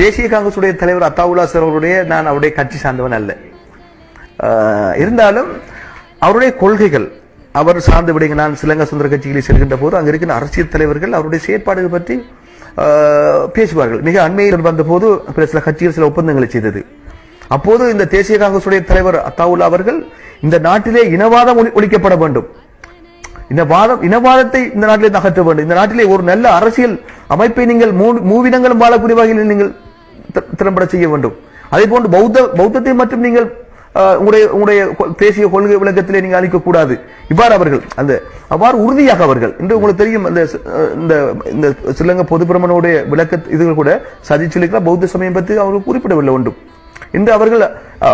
தேசிய காங்கிரசுடைய தலைவர் அத்தாவுல்லா சார் அவருடைய நான் அவருடைய கட்சி சார்ந்தவன் அல்ல. இருந்தாலும் அவருடைய கொள்கைகள் அவர் சார்ந்து விடுங்க நான் சிலங்கா சுந்தர கட்சிகளில் செல்கின்ற போது அங்கே இருக்கிற அரசியல் தலைவர்கள் அவருடைய செயற்பாடுகள் பற்றி ஆஹ் பேசுவார்கள். மிக அண்மையில் வந்த போது சில கட்சிகள் சில ஒப்பந்தங்களை செய்தது. அப்போது இந்த தேசிய காங்கிரசுடைய தலைவர் அத்தாவுல்லா அவர்கள் இந்த நாட்டிலே இனவாதம் ஒழிக்கப்பட வேண்டும். இந்த வாதம் இனவாதத்தை இந்த நாட்டிலே நகர்த்த வேண்டும். இந்த நாட்டிலே ஒரு நல்ல அரசியல் அமைப்பை நீங்கள் மூவிடங்களும் வாழக்கூடிய வகையில் நீங்கள் திறம்பட செய்ய வேண்டும். அதே போன்று பௌத்த பௌத்தத்தை மட்டும் நீங்கள் ஆஹ், உங்களுடைய உங்களுடைய தேசிய கொள்கை விளக்கத்திலே நீங்கள் அளிக்கக்கூடாது. இவ்வாறு அவர்கள் அந்த அவ்வாறு உறுதியாக அவர்கள் இன்று உங்களுக்கு தெரியும் அந்த இந்த இந்த ஸ்ரீலங்கா பொதுப்பிரமனுடைய விளக்க இதுகள் கூட சதிச்சொலிக்கலாம் பௌத்த சமயம் பற்றி அவர்கள் குறிப்பிடவில்லை ஒன்றும். இன்று அவர்கள்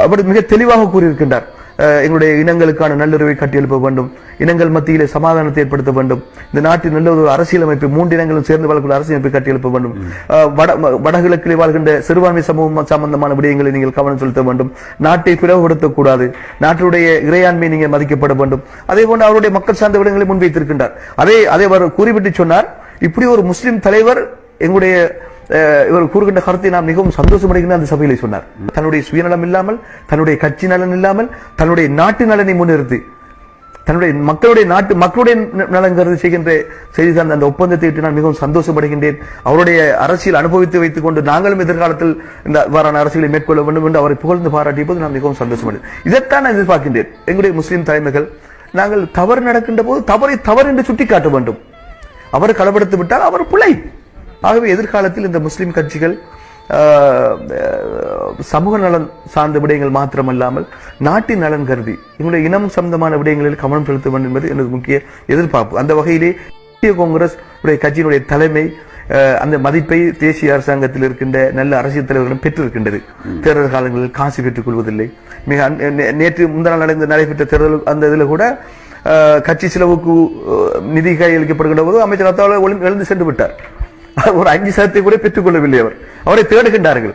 அப்படி மிக தெளிவாக கூறியிருக்கின்றார். எங்களுடைய இனங்களுக்கான நல்லுறவை கட்டியெழுப்ப வேண்டும். இனங்கள் மத்தியிலே சமாதானத்தை ஏற்படுத்த வேண்டும். இந்த நாட்டின் நல்ல ஒரு அரசியலமைப்பு மூன்று இனங்களும் சேர்ந்து வாழக்கூடிய அரசியலமைப்பை கட்டியெழுப்ப வேண்டும். அஹ், வட வடகிழக்கிலே வாழ்கின்ற சிறுபான்மை சமூகம் சம்பந்தமான விடயங்களை நீங்கள் கவனம் செலுத்த வேண்டும். நாட்டை பிளவுபடுத்தக்கூடாது. நாட்டுடைய இறையாண்மை நீங்கள் மதிக்கப்பட வேண்டும். அதே போன்று அவருடைய மக்கள் சார்ந்த விடங்களை முன்வைத்திருக்கின்றார். அதே அதே அவர் குறிப்பிட்டு சொன்னார் இப்படி ஒரு முஸ்லிம் தலைவர் எங்களுடைய இவர் கூறுகின்ற கருத்தை நான் மிகவும் சந்தோஷமடைகின்ற அந்த சபையிலே சொன்னார். தன்னுடைய சுயநலம் இல்லாமல் தன்னுடைய கட்சி நலன் இல்லாமல் தன்னுடைய நாட்டு நலனை முன்னிறுத்தி தன்னுடைய மக்களுடைய நாட்டு மக்களுடைய ந- நலன் கருதி செய்கின்ற செய்தி சார்ந்த அந்த ஒப்பந்தத்தை விட்டு நான் மிகவும் சந்தோஷப்படுகின்றேன். அவருடைய அரசியல் அனுபவித்து வைத்துக் கொண்டு நாங்களும் எதிர்காலத்தில் இந்த வாரான அரசியலை மேற்கொள்ள வேண்டும் என்று அவரை புகழ்ந்து பாராட்டிய போது நான் மிகவும் சந்தோஷப்படுகிறேன். இதைத்தான் நான் எதிர்பார்க்கின்றேன். எங்களுடைய முஸ்லீம் தலைமைகள் நாங்கள் தவறு நடக்கின்ற போது தவறை தவறு என்று சுட்டிக்காட்ட வேண்டும். அவர் களப்படுத்தி விட்டால் அவர் பிழை ஆகவே எதிர்காலத்தில் இந்த முஸ்லிம் கட்சிகள் சமூக நலன் சார்ந்த விடயங்கள் மாத்திரமல்லாமல் நாட்டின் நலன் கருதி எங்களுடைய இனம் சம்பந்தமான விடயங்களில் கவனம் செலுத்த வேண்டும் என்பது எனது முக்கிய எதிர்பார்ப்பு. அந்த வகையிலே தேசிய காங்கிரஸ் உடைய கட்சியினுடைய தலைமை அந்த மதிப்பை தேசிய அரசாங்கத்தில் இருக்கின்ற நல்ல அரசியல் தலைவர்களும் பெற்றிருக்கின்றது. தேர்தல் காலங்களில் காசு பெற்றுக் கொள்வதில்லை. மிக நே- நேற்று முந்தநாள் நடந்த நடைபெற்ற தேர்தல் அந்த இதில் கூட கட்சி செலவுக்கு நிதி கையளிக்கப்படுகின்ற போது அமைச்சர் அத்தாவில் எழுந்து சென்று விட்டார். ஒரு அஞ்சு சதத்தை கூட பெற்றுக்கொள்ளவில்லை அவர். அவரை தேடுகின்றார்கள்.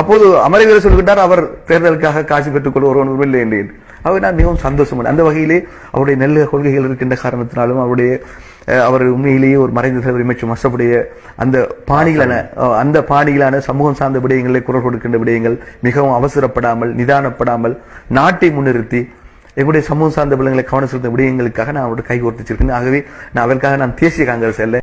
அப்போது அமரவீரர் சொல்கின்றார் அவர் தேர்தலுக்காக காசு பெற்றுக்கொள்ள ஒருவன் இல்லை என்று. அவர் நான் மிகவும் சந்தோஷம் அந்த வகையிலே அவருடைய நல்ல கொள்கைகள் இருக்கின்ற காரணத்தினாலும் அவருடைய அவர் உண்மையிலேயே ஒரு மறைந்த தலைவர் இமைச்சு மசப்புடைய அந்த பாணிகளான அந்த பாணிகளான சமூகம் சார்ந்த விடயங்களை குரல் கொடுக்கின்ற விடயங்கள் மிகவும் அவசரப்படாமல் நிதானப்படாமல் நாட்டை முன்னிறுத்தி எங்களுடைய சமூகம் சார்ந்த விடயங்களை கவனம் செலுத்த விடயங்களுக்காக நான் அவருடைய கை கோர்த்துச்சிருக்கேன் ஆகவே நான் அதற்காக நான் தேசிய காங்கிரஸ் அல்ல.